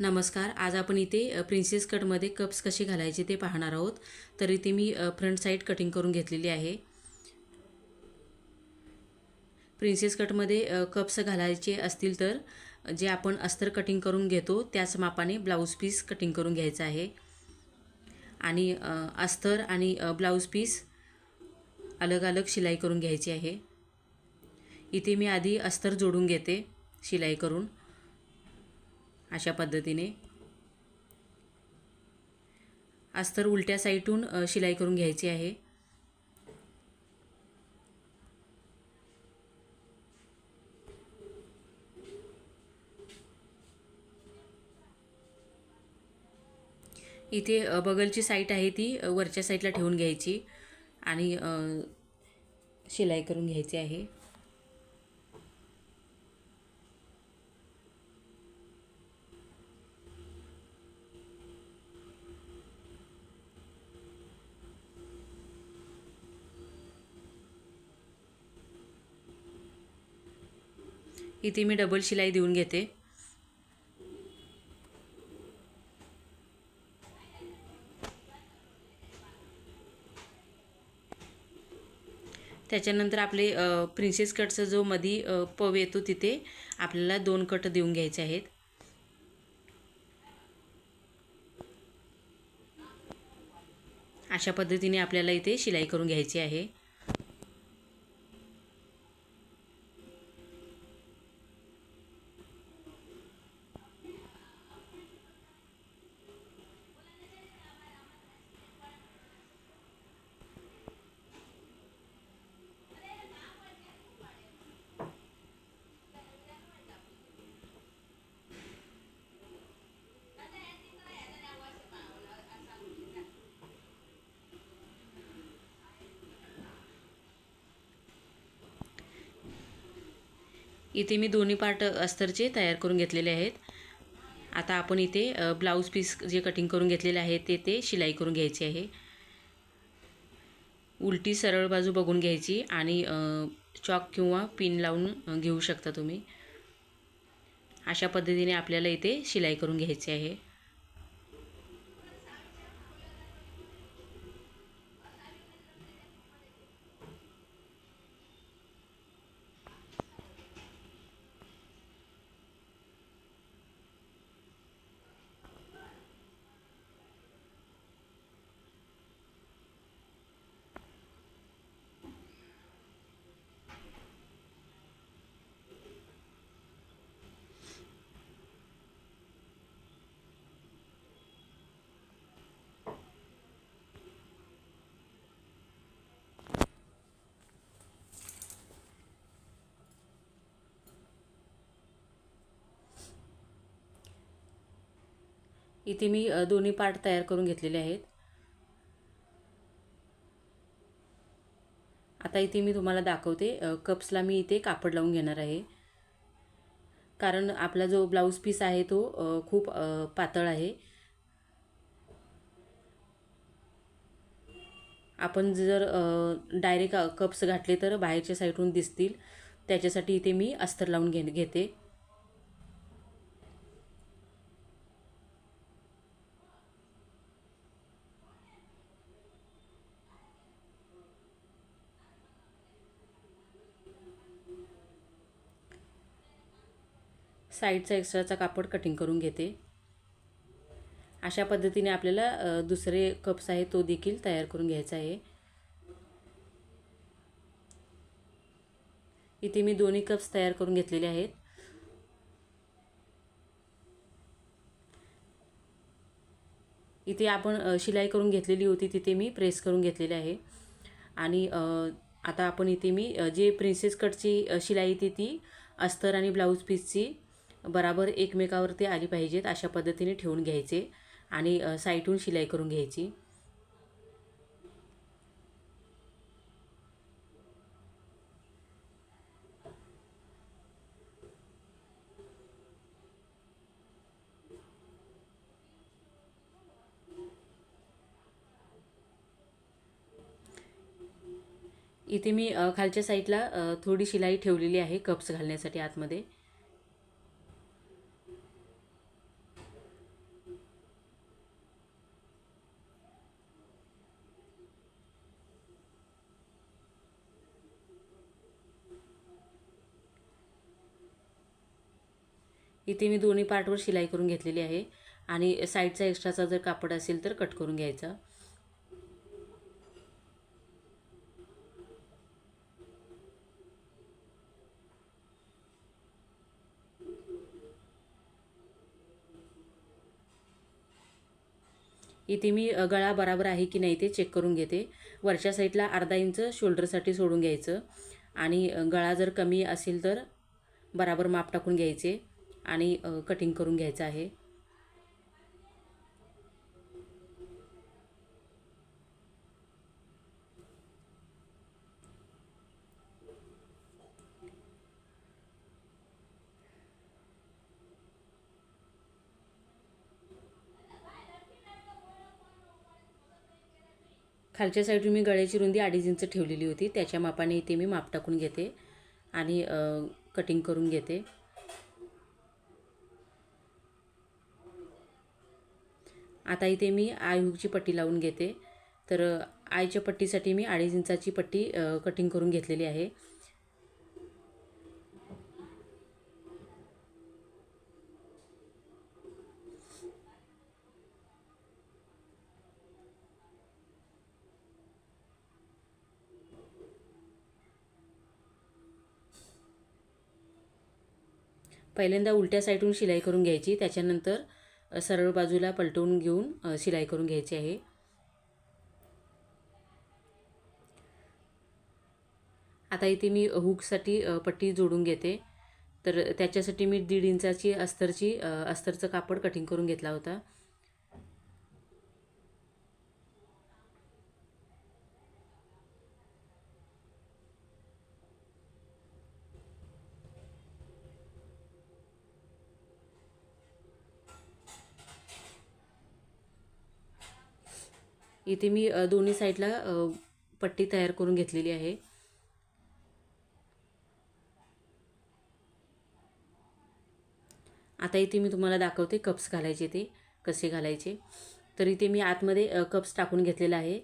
नमस्कार. आज आपण इथे प्रिन्सेस कटमध्ये कप्स कसे घालायचे ते पाहणार आहोत. तर इथे मी फ्रंट साईड कटिंग करून घेतलेली आहे. प्रिन्सेस कटमध्ये कप्स घालायचे असतील तर जे आपण अस्तर कटिंग करून घेतो त्याच मापाने ब्लाऊज पीस कटिंग करून घ्यायचं आहे. आणि अस्तर आणि ब्लाऊज पीस अलग अलग शिलाई करून घ्यायची आहे. इथे मी आधी अस्तर जोडून घेते शिलाई करून. अशा पद्धतीने. अस्तर उलट्या साईडून शिलाई करून घ्यायची आहे. इथे बगलची साईट आहे ती वरच्या साईडला ठेवून घ्यायची आणि शिलाई करून घ्यायची आहे. इथे मी डबल शिलाई देऊन घेते. त्याच्यानंतर आपले प्रिन्सेस कटचा जो मधी पव येतो तिथे आपल्याला दोन कट देऊन घ्यायचे आहेत. अशा पद्धतीने आपल्याला इथे शिलाई करून घ्यायची आहे. इथे मी दोन्ही पार्ट अस्तरचे तयार करून घेतलेले आहेत. आता आपण इथे ब्लाऊज पीस जे कटिंग करून घेतलेले आहे ते ते शिलाई करून घ्यायचे आहे. उलटी सरळ बाजू बघून घ्यायची आणि चॉक किंवा पिन लावून घेऊ शकता तुम्ही. अशा पद्धतीने आपल्याला इथे शिलाई करून घ्यायची आहे. इथे मी दोन्ही पार्ट तयार करून घेतलेले आहेत. आता इथे मी तुम्हाला दाखवते कप्सला मी इथे कापड लावून घेणार आहे. कारण आपला जो ब्लाऊज पीस आहे तो खूप पातळ आहे. आपण जर डायरेक्ट कप्स घातले तर बाहेरच्या साईडून दिसतील. त्याच्यासाठी इथे मी अस्तर लावून घे घेते. साईडचा एक्स्ट्राचा कापड कटिंग करून घेते. अशा पद्धतीने आपल्याला दुसरे कप्स आहे तो देखील तयार करून घ्यायचा आहे. इथे मी दोन्ही कप्स तयार करून घेतलेले आहेत. इथे आपण शिलाई करून घेतलेली होती तिथे मी प्रेस करून घेतलेले आहे. आणि आता आपण इथे मी जे प्रिन्सेस कटची शिलाई ती ती अस्तर आणि ब्लाऊज पीसची बराबर एकमेकावरती आली पाहिजेत अशा पद्धतीने ठेवून घ्यायचे आणि साईटहून शिलाई करून घ्यायची. इथे मी खालच्या साईडला थोडी शिलाई ठेवलेली आहे कप्स घालण्यासाठी आतमध्ये. इथे मी दोन्ही पार्टवर शिलाई करून घेतलेली आहे. आणि साईडचा एक्स्ट्राचा जर कापड असेल तर कट करून घ्यायचा. इथे मी गळा बराबर आहे की नाही ते चेक करून घेते. वरच्या साईडला अर्धा इंच शोल्डरसाठी सोडून घ्यायचं. आणि गळा जर कमी असेल तर बराबर माप टाकून घ्यायचे. आणि कटिंग करून घ्यायचं आहे. खालच्या साईडून मी गळ्याची रुंदी अडीच इंच ठेवलेली होती. त्याच्या मापाने इथे मी माप टाकून घेते आणि कटिंग करून घेते. आता इथे मी आयहूकची पट्टी लावून घेते. तर आयच्या पट्टीसाठी मी अडीच इंचाची पट्टी कटिंग करून घेतलेली आहे. पहिल्यांदा उलट्या साईडून शिलाई करून घ्यायची. त्याच्यानंतर सरळ बाजूला पलटवून घेऊन शिलाई करून घ्यायची आहे. आता इथे मी हुकसाठी पट्टी जोडून घेते. तर त्याच्यासाठी मी दीड इंचाची अस्तरची अस्तरचं कापड कटिंग करून घेतला होता. इथे मी दोन्ही साईडला पट्टी तयार करून घेतलेली आहे. आता इथे मी तुम्हाला दाखवते कप्स घालायचे ते कसे घालायचे. तर इथे मी आतमध्ये कप्स टाकून घेतलेला आहे.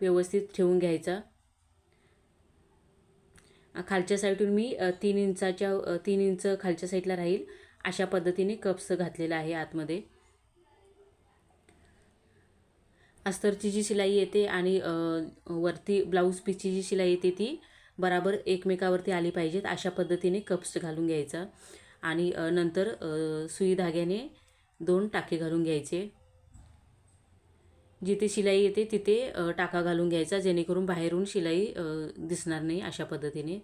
व्यवस्थित ठेवून घ्यायचा. खालच्या साईडून मी तीन इंचाच्या तीन इंच खालच्या साईडला राहील अशा पद्धतीने कप्स घातलेला आहे आतमध्ये. अस्तरची जी शिलाई येते आणि वरती ब्लाऊज पीसची जी शिलाई येते ती बराबर एकमेकावरती आली पाहिजेत अशा पद्धतीने कप्स घालून घ्यायचा. आणि नंतर सुई धाग्याने दोन टाके घालून घ्यायचे. जिथे शिलाई येते तिथे टाका घालून घ्यायचा जेणेकरून बाहेरून शिलाई दिसणार नाही अशा पद्धतीने.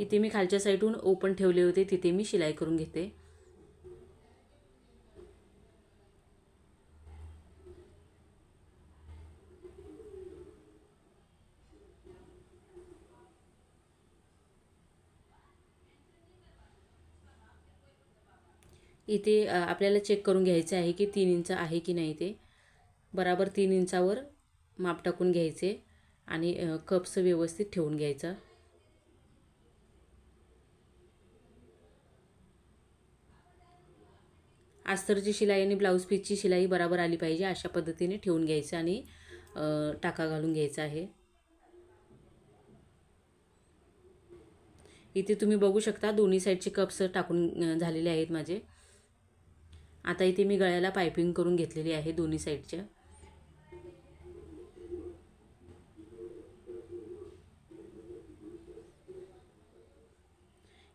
इथे मी खालच्या साईडहून ओपन ठेवले होते तिथे मी शिलाई करून घेते. इथे आपल्याला चेक करून घ्यायचं आहे की तीन इंच आहे की नाही ते. बराबर तीन इंचावर माप टाकून घ्यायचे आणि कप्स व्यवस्थित ठेवून घ्यायचा. अस्तरची शिलाई आणि ब्लाऊज पीसची शिलाई बराबर आली पाहिजे अशा पद्धतीने ठेवून घ्यायचं आणि टाका घालून घ्यायचा आहे. इथे तुम्ही बघू शकता दोन्ही साईडचे कप्स टाकून झालेले आहेत माझे. आता इथे मी गळ्याला पायपिंग करून घेतलेली आहे दोन्ही साईडच्या.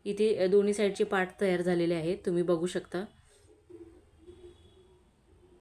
इथे दोन्ही साईडचे पार्ट तयार झालेले आहेत तुम्ही बघू शकता.